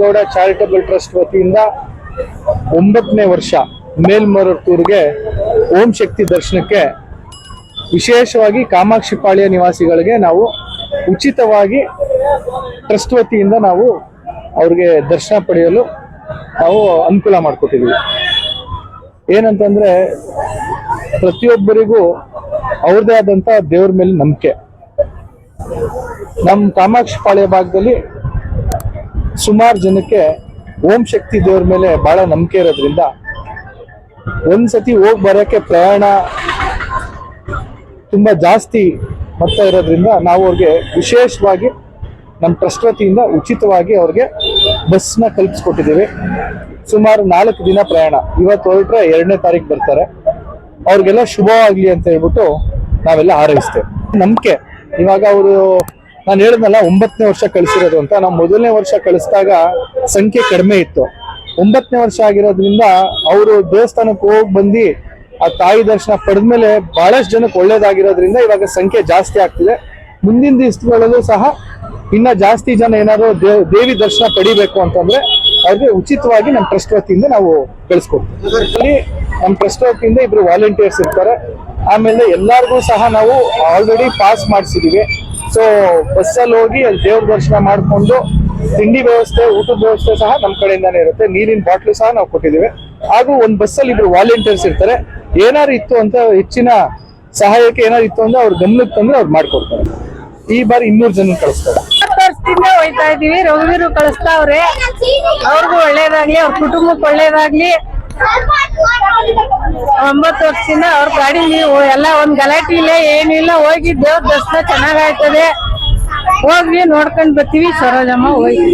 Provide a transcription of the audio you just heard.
Gowda charitable trust ವತಿಯಿಂದ ಒಂಬತ್ತನೇ ವರ್ಷ ಮೇಲ್ಮರತ್ತೂರ್ಗೆ ಓಂ ಶಕ್ತಿ ದರ್ಶನಕ್ಕೆ ವಿಶೇಷವಾಗಿ ಕಾಮಾಕ್ಷಿ ಪಾಳ್ಯ ನಿವಾಸಿಗಳಿಗೆ ನಾವು ಉಚಿತವಾಗಿ ಟ್ರಸ್ಟ್ ವತಿಯಿಂದ ನಾವು ಅವ್ರಿಗೆ ದರ್ಶನ ಪಡೆಯಲು ನಾವು ಅನುಕೂಲ ಮಾಡಿಕೊಟ್ಟಿದ್ದೀವಿ. ಏನಂತಂದ್ರೆ ಪ್ರತಿಯೊಬ್ಬರಿಗೂ ಅವ್ರದೇ ಆದಂತ ದೇವ್ರ ಮೇಲೆ ನಂಬಿಕೆ. ನಮ್ಮ ಕಾಮಾಕ್ಷಿ ಪಾಳ್ಯ ಭಾಗದಲ್ಲಿ ಸುಮಾರು ಜನಕ್ಕೆ ಓಂ ಶಕ್ತಿ ದೇವ್ರ ಮೇಲೆ ಬಹಳ ನಂಬಿಕೆ ಇರೋದ್ರಿಂದ ಒಂದ್ಸತಿ ಹೋಗಿ ಬರೋಕ್ಕೆ ಪ್ರಯಾಣ ತುಂಬ ಜಾಸ್ತಿ ಮೊತ್ತ ಇರೋದ್ರಿಂದ ನಾವು ಅವ್ರಿಗೆ ವಿಶೇಷವಾಗಿ ನಮ್ಮ ಟ್ರಸ್ಟ್ ವತಿಯಿಂದ ಉಚಿತವಾಗಿ ಅವ್ರಿಗೆ ಬಸ್ನ ಕಲ್ಪಿಸ್ಕೊಟ್ಟಿದ್ದೀವಿ. ಸುಮಾರು ನಾಲ್ಕು ದಿನ ಪ್ರಯಾಣ. ಇವತ್ತು ಹೊರಟ್ರೆ ಎರಡನೇ ತಾರೀಕು ಬರ್ತಾರೆ. ಅವ್ರಿಗೆಲ್ಲ ಶುಭವಾಗಲಿ ಅಂತ ಹೇಳ್ಬಿಟ್ಟು ನಾವೆಲ್ಲ ಆರೈಸ್ತೇವೆ ನಂಬಿಕೆ. ಇವಾಗ ಅವರು ನಾನು ಹೇಳಿದ್ನಲ್ಲ ಒಂಬತ್ತನೇ ವರ್ಷ ಕಳಿಸಿರೋದು ಅಂತ. ನಾವು ಮೊದಲನೇ ವರ್ಷ ಕಳಿಸಿದಾಗ ಸಂಖ್ಯೆ ಕಡಿಮೆ ಇತ್ತು. ಒಂಬತ್ತನೇ ವರ್ಷ ಆಗಿರೋದ್ರಿಂದ ಅವರು ದೇವಸ್ಥಾನಕ್ಕೆ ಹೋಗಿ ಬಂದು ಆ ತಾಯಿ ದರ್ಶನ ಪಡೆದ್ಮೇಲೆ ಬಹಳಷ್ಟು ಜನಕ್ಕೆ ಒಳ್ಳೇದಾಗಿರೋದ್ರಿಂದ ಇವಾಗ ಸಂಖ್ಯೆ ಜಾಸ್ತಿ ಆಗ್ತಿದೆ. ಮುಂದಿನ ದಿವಸಗಳಲ್ಲೂ ಸಹ ಇನ್ನ ಜಾಸ್ತಿ ಜನ ಏನಾದ್ರು ದೇವ್ ದರ್ಶನ ಪಡಿಬೇಕು ಅಂತಂದ್ರೆ ಅವ್ರಿಗೆ ಉಚಿತವಾಗಿ ನಮ್ಮ ಟ್ರಸ್ಟ್ ವತಿಯಿಂದ ನಾವು ಕಳಿಸ್ಕೊಡ್ತೀವಿ. ನಮ್ಮ ಟ್ರಸ್ಟ್ ವತಿಯಿಂದ ಇಬ್ರು ವಾಲಂಟಿಯರ್ಸ್ ಇರ್ತಾರೆ. ಆಮೇಲೆ ಎಲ್ಲಾರ್ಗೂ ಸಹ ನಾವು ಆಲ್ರೆಡಿ ಪಾಸ್ ಮಾಡಿಸಿದೀವಿ. ಸೊ ಬಸ್ಸಲ್ಲಿ ಹೋಗಿ ಅಲ್ಲಿ ದೇವ್ರ ದರ್ಶನ ಮಾಡಿಕೊಂಡು ತಿಂಡಿ ವ್ಯವಸ್ಥೆ, ಊಟದ ವ್ಯವಸ್ಥೆ ಸಹ ನಮ್ಮ ಕಡೆಯಿಂದಾನೇ ಇರುತ್ತೆ. ನೀರಿನ ಬಾಟ್ಲು ಸಹ ನಾವು ಕೊಟ್ಟಿದ್ದೀವಿ. ಹಾಗೂ ಒಂದು ಬಸ್ಸಲ್ಲಿ ಇಬ್ರು ವಾಲಂಟಿಯರ್ಸ್ ಇರ್ತಾರೆ. ಏನಾರು ಇತ್ತು ಅಂತ ಹೆಚ್ಚಿನ ಸಹಾಯಕ್ಕೆ ಏನಾರು ಇತ್ತು ಅಂದ್ರೆ ಅವ್ರ ಗಮನಕ್ಕೆ ತಂದ್ರೆ ಅವ್ರು ಮಾಡ್ಕೊಡ್ತಾರೆ. ಈ ಬಾರಿ ಇನ್ನೂರು ಜನ ಕಳಿಸ್ತಾರೆ. ಹೋಯ್ತಾ ಇದೀವಿ ರಘುವೀರು ಕಳಿಸ್ತಾವ್ರೆ. ಅವ್ರಿಗೂ ಒಳ್ಳೇದಾಗ್ಲಿ, ಅವ್ರ ಕುಟುಂಬಕ್ಕೆ ಒಳ್ಳೇದಾಗ್ಲಿ. ಒಂಬತ್ತು ವರ್ಷದಿಂದ ಅವ್ರ ಗಾಡಿ ಎಲ್ಲ ಒಂದ್ ಗಲಾಟೆ ಇಲ್ಲ ಏನಿಲ್ಲ, ಹೋಗಿ ದೇವ್ರ ದರ್ಶನ ಚೆನ್ನಾಗಾಯ್ತದೆ ಹೋಗಿ ನೋಡ್ಕೊಂಡ್ ಬರ್ತೀವಿ. ಸರೋಜಮ್ಮ ಹೋಗಿ